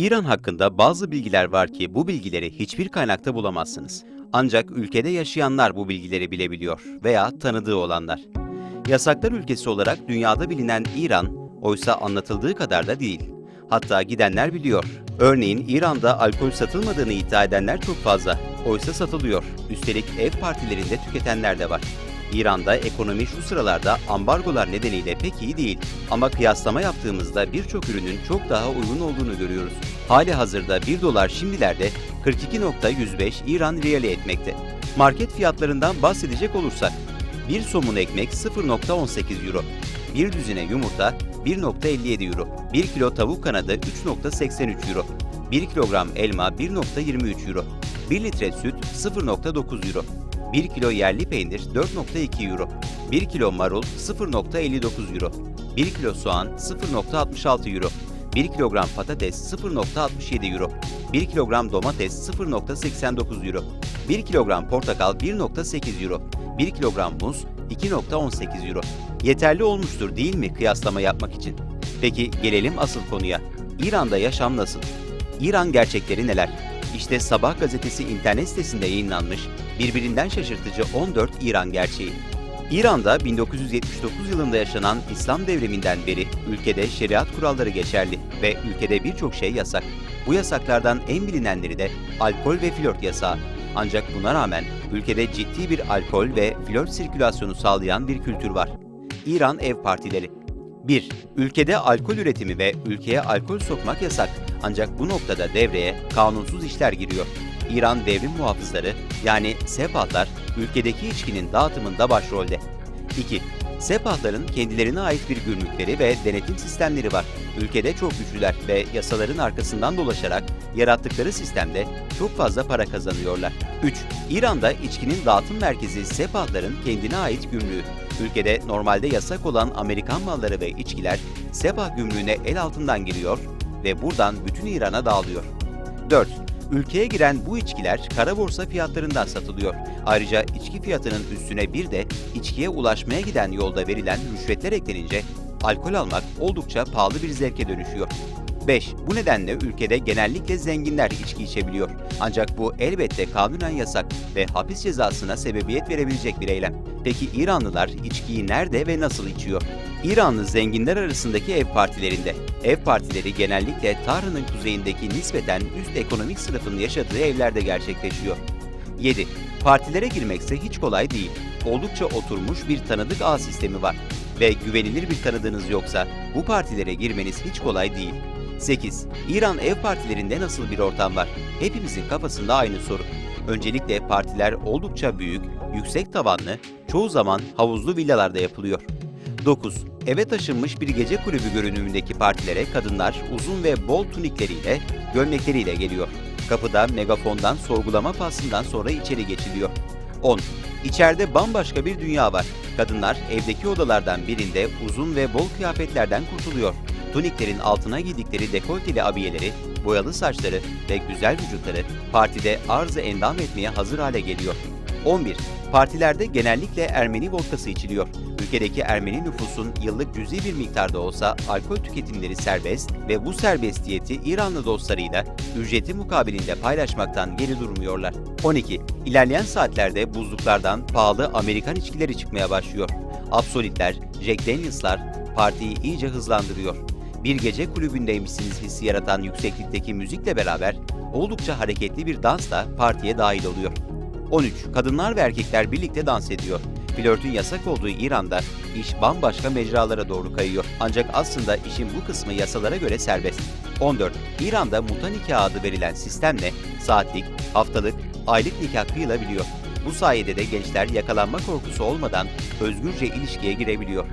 İran hakkında bazı bilgiler var ki bu bilgileri hiçbir kaynakta bulamazsınız. Ancak ülkede yaşayanlar bu bilgileri bilebiliyor veya tanıdığı olanlar. Yasaklar ülkesi olarak dünyada bilinen İran, oysa anlatıldığı kadar da değil. Hatta gidenler biliyor. Örneğin İran'da alkol satılmadığını iddia edenler çok fazla. Oysa satılıyor. Üstelik ev partilerinde tüketenler de var. İran'da ekonomi şu sıralarda ambargolar nedeniyle pek iyi değil. Ama kıyaslama yaptığımızda birçok ürünün çok daha uygun olduğunu görüyoruz. Hali hazırda 1 dolar şimdilerde 42.105 İran riyali etmekte. Market fiyatlarından bahsedecek olursak, bir somun ekmek 0.18 euro, bir düzine yumurta 1.57 euro, 1 kilo tavuk kanadı 3.83 euro, 1 kilogram elma 1.23 euro, 1 litre süt 0.9 euro, 1 kilo yerli peynir 4.2 euro, 1 kilo marul 0.59 euro, 1 kilo soğan 0.66 euro, 1 kilogram patates 0.67 euro, 1 kilogram domates 0.89 euro, 1 kilogram portakal 1.8 euro, 1 kilogram muz 2.18 euro. Yeterli olmuştur değil mi kıyaslama yapmak için? Peki gelelim asıl konuya. İran'da yaşam nasıl? İran gerçekleri neler? İşte Sabah gazetesi internet sitesinde yayınlanmış birbirinden şaşırtıcı 14 İran gerçeği. İran'da 1979 yılında yaşanan İslam devriminden beri ülkede şeriat kuralları geçerli ve ülkede birçok şey yasak. Bu yasaklardan en bilinenleri de alkol ve flört yasağı. Ancak buna rağmen ülkede ciddi bir alkol ve flört sirkülasyonu sağlayan bir kültür var. İran ev partileri. 1. Ülkede alkol üretimi ve ülkeye alkol sokmak yasak. Ancak bu noktada devreye kanunsuz işler giriyor. İran devrim muhafızları yani sepahlar ülkedeki içkinin dağıtımında başrolde. 2. Sepahların kendilerine ait bir gümrükleri ve denetim sistemleri var. Ülkede çok güçlüler ve yasaların arkasından dolaşarak yarattıkları sistemde çok fazla para kazanıyorlar. 3. İran'da içkinin dağıtım merkezi sepahların kendine ait gümrüğü. Ülkede normalde yasak olan Amerikan malları ve içkiler sepah gümrüğüne el altından giriyor ve buradan bütün İran'a dağılıyor. 4. Ülkeye giren bu içkiler kara borsa fiyatlarından satılıyor. Ayrıca içki fiyatının üstüne bir de içkiye ulaşmaya giden yolda verilen rüşvetler eklenince alkol almak oldukça pahalı bir zevke dönüşüyor. 5. Bu nedenle ülkede genellikle zenginler içki içebiliyor. Ancak bu elbette kanunen yasak ve hapis cezasına sebebiyet verebilecek bir eylem. Peki İranlılar içkiyi nerede ve nasıl içiyor? İranlı zenginler arasındaki ev partilerinde. Ev partileri genellikle Tahran'ın kuzeyindeki nispeten üst ekonomik sınıfın yaşadığı evlerde gerçekleşiyor. 7. Partilere girmekse hiç kolay değil. Oldukça oturmuş bir tanıdık ağ sistemi var ve güvenilir bir tanıdığınız yoksa bu partilere girmeniz hiç kolay değil. 8. İran ev partilerinde nasıl bir ortam var? Hepimizin kafasında aynı soru. Öncelikle partiler oldukça büyük, yüksek tavanlı, çoğu zaman havuzlu villalarda yapılıyor. 9. Eve taşınmış bir gece kulübü görünümündeki partilere kadınlar uzun ve bol tunikleriyle, gömlekleriyle geliyor. Kapıda megafondan sorgulama faslından sonra içeri geçiliyor. 10. İçeride bambaşka bir dünya var. Kadınlar evdeki odalardan birinde uzun ve bol kıyafetlerden kurtuluyor. Tuniklerin altına giydikleri dekolteli abiyeleri, boyalı saçları ve güzel vücutları partide arz-ı endam etmeye hazır hale geliyor. 11. Partilerde genellikle Ermeni vodkası içiliyor. Ülkedeki Ermeni nüfusun yıllık cüzi bir miktarda olsa alkol tüketimleri serbest ve bu serbestiyeti İranlı dostlarıyla ücreti mukabilinde paylaşmaktan geri durmuyorlar. 12. İlerleyen saatlerde buzluklardan pahalı Amerikan içkileri çıkmaya başlıyor. Absolutler, Jack Daniels'lar partiyi iyice hızlandırıyor. Bir gece kulübündeymişsiniz hissi yaratan yükseklikteki müzikle beraber oldukça hareketli bir dans da partiye dahil oluyor. 13. Kadınlar ve erkekler birlikte dans ediyor. Flörtün yasak olduğu İran'da iş bambaşka mecralara doğru kayıyor. Ancak aslında işin bu kısmı yasalara göre serbest. 14. İran'da muta nikahı adı verilen sistemle saatlik, haftalık, aylık nikah kıyılabiliyor. Bu sayede de gençler yakalanma korkusu olmadan özgürce ilişkiye girebiliyor.